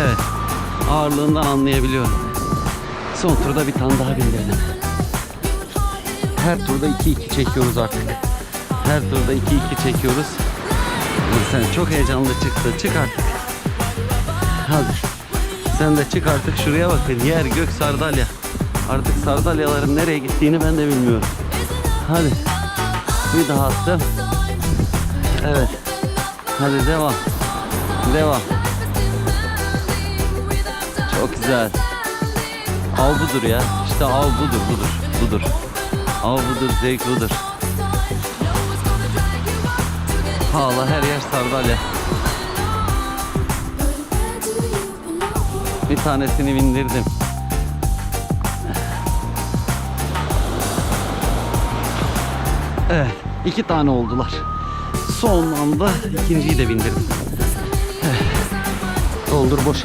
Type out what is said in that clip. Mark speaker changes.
Speaker 1: Evet. Ağırlığından anlayabiliyorum. Son turda bir tane daha bindirdim. Her turda 2-2 çekiyoruz artık. Her turda 2-2 çekiyoruz. Sen çok heyecanlı çıktı. Çık artık. Hadi. Sen de çık artık şuraya bakın. Yer gök sardalya. Artık sardalyaların nereye gittiğini ben de bilmiyorum. Hadi. Bir daha attım. Evet. Hadi devam. Devam. Güzel. Av budur ya. İşte av budur budur. Budur. Av budur, zevk budur. Hala her yer sardalya. Bir tanesini bindirdim. Evet, iki tane oldular. Son anda ikinciyi de bindirdim. Doldur boşalt.